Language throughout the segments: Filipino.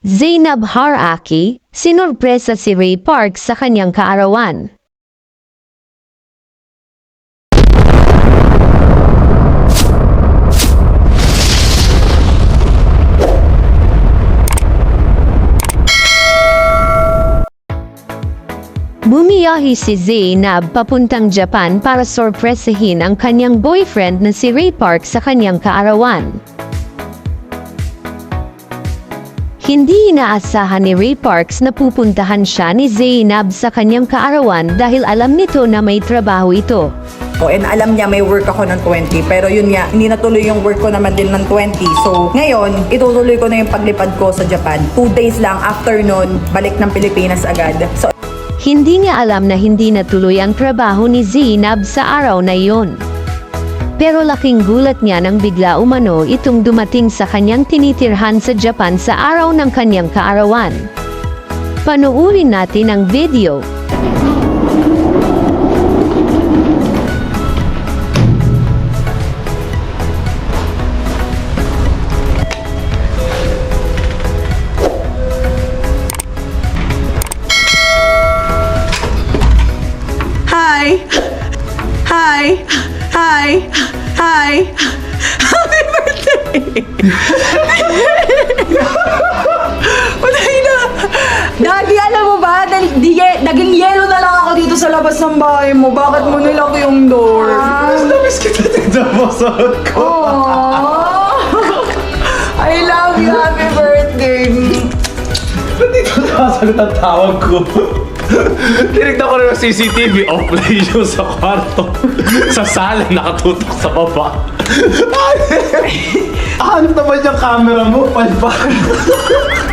Zainab Haraki, sinurpresa si Ray Park sa kanyang kaarawan. Bumiyahi si Zainab papuntang Japan para sorpresahin ang kanyang boyfriend na si Ray Park sa kanyang kaarawan. Hindi inaasahan ni Ray Parks na pupuntahan siya ni Zainab sa kanyang kaarawan dahil alam nito na may trabaho ito. O, and alam niya may work ako ng 20. Pero yun nga, hindi natuloy yung work ko naman din ng 20. So, ngayon, itutuloy ko na yung paglipad ko sa Japan. Two days lang after nun, balik ng Pilipinas agad. So, Hindi niya alam na hindi natuloy ang trabaho ni Zainab sa araw na iyon. Pero laking gulat niya nang bigla umano itong dumating sa kanyang tinitirhan sa Japan sa araw ng kanyang kaarawan. Panuurin natin ang video. Hi! Hi! Hi! Hi! Happy birthday! Patay na! Daddy, alam mo ba? Dal- di, naging yellow na lang ako dito sa labas ng bahay mo. Bakit mo nilak yung door? Mas namiss kita tignan mo sa ko. Aww! I love you! Happy birthday! Ba't dito nakasagot ang tawag ko? Tinignan ko rin yung CCTV, offline yung sa kwarto. sa sala, nakatutok sa baba. Hanap naman yung camera mo, palpak.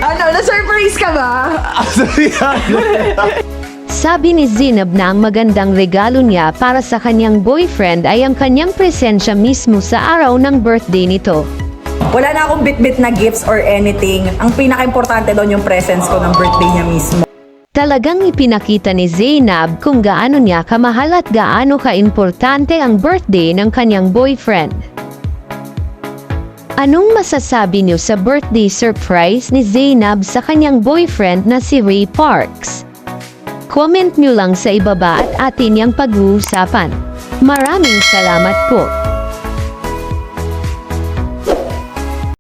Ano, na-surprise ka ba? Sabi ni Zainab na ang magandang regalo niya para sa kanyang boyfriend ay ang kanyang presensya mismo sa araw ng birthday nito. wala na akong bit-bit na gifts or anything. Ang pinaka-importante doon yung presence ko ng birthday niya mismo. Talagang ipinakita ni Zainab kung gaano niya kamahal at gaano kaimportante ang birthday ng kanyang boyfriend. Anong masasabi niyo sa birthday surprise ni Zainab sa kanyang boyfriend na si Ray Parks? Comment niyo lang sa ibaba at atin yang pag-uusapan. Maraming salamat po.